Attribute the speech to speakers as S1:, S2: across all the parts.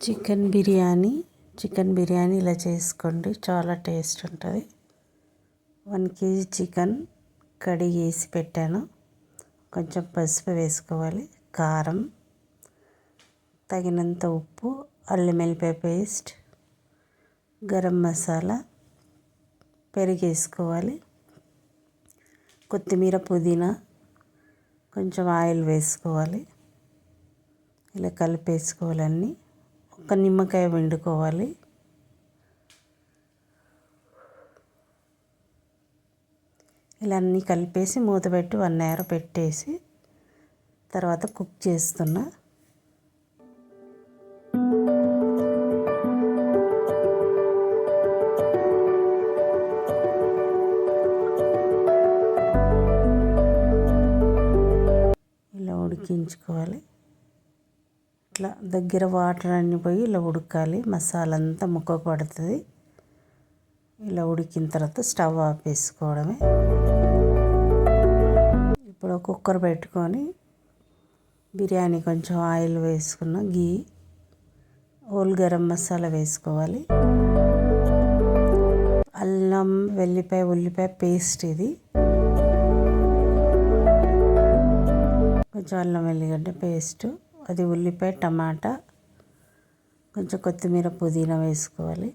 S1: Chicken biryani chicken biryani ఇలా చేసుకోండి. చాలా టేస్ట్ ఉంటుంది. వన్ కేజీ చికెన్ కడిగేసి పెట్టాను. కొంచెం పసుపు వేసుకోవాలి. కారం తగినంత ఉప్పు అల్లం వెల్లిపాయ పేస్ట్ గరం మసాలా పెరిగేసుకోవాలి. కొత్తిమీర పుదీనా కొంచెం ఆయిల్ వేసుకోవాలి. ఇలా కలిపేసుకోవాలన్నీ. ఒక నిమ్మకాయ వండుకోవాలి ఇలా అన్నీ కలిపేసి మూత పెట్టి వన్ అవర్ పెట్టేసి తర్వాత కుక్ చేస్తున్నా. ఇలా ఉడికించుకోవాలి. ఇట్లా దగ్గర వాటర్ అన్నీ పోయి ఇలా ఉడకాలి. మసాలా అంతా ముక్క పడుతుంది. ఇలా ఉడికిన తర్వాత స్టవ్ ఆపేసుకోవడమే ఇప్పుడు కుక్కర్ పెట్టుకొని బిర్యానీ కొంచెం ఆయిల్ వేసుకున్న గీ ఓల్ గరం మసాలా వేసుకోవాలి. అల్లం వెల్లిపాయ ఉల్లిపాయ పేస్ట్ ఇది. కొంచెం అల్లం వెల్లిగడ్డ పేస్ట్. అది ఉల్లిపాయ టమాటా కొంచెం కొత్తిమీర పుదీనా వేసుకోవాలి.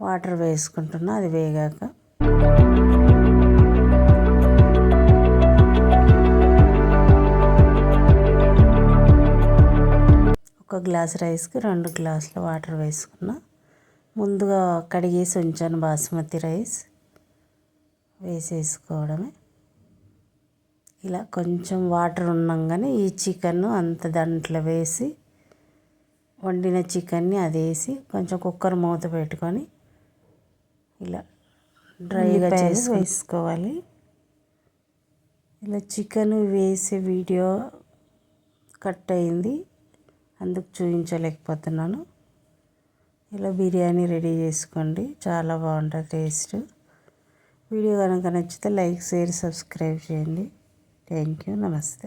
S1: వాటర్ వేసుకుంటున్నా అది వేగాక. ఒక గ్లాస్ రైస్కి రెండు గ్లాసుల వాటర్ వేసుకున్నా. ముందుగా కడిగేసి ఉంచాను బాస్మతి రైస్. వేసేసుకోవడమే. ఇలా కొంచెం వాటర్ ఉన్నాగానే ఈ చికెన్ అంత దాంట్లో వేసి వండిన చికెన్ని అది వేసి కొంచెం కుక్కర్ మూత పెట్టుకొని ఇలా డ్రైగా చేసి వేసుకోవాలి. ఇలా చికెన్ వేసే వీడియో కట్ అయింది. అందుకు చూపించలేకపోతున్నాను. ఇలా బిర్యానీ రెడీ చేసుకోండి. చాలా బాగుంటుంది టేస్ట్. వీడియో కనుక నచ్చితే లైక్ షేర్ సబ్స్క్రైబ్ చేయండి. థ్యాంక్ యూ నమస్తే.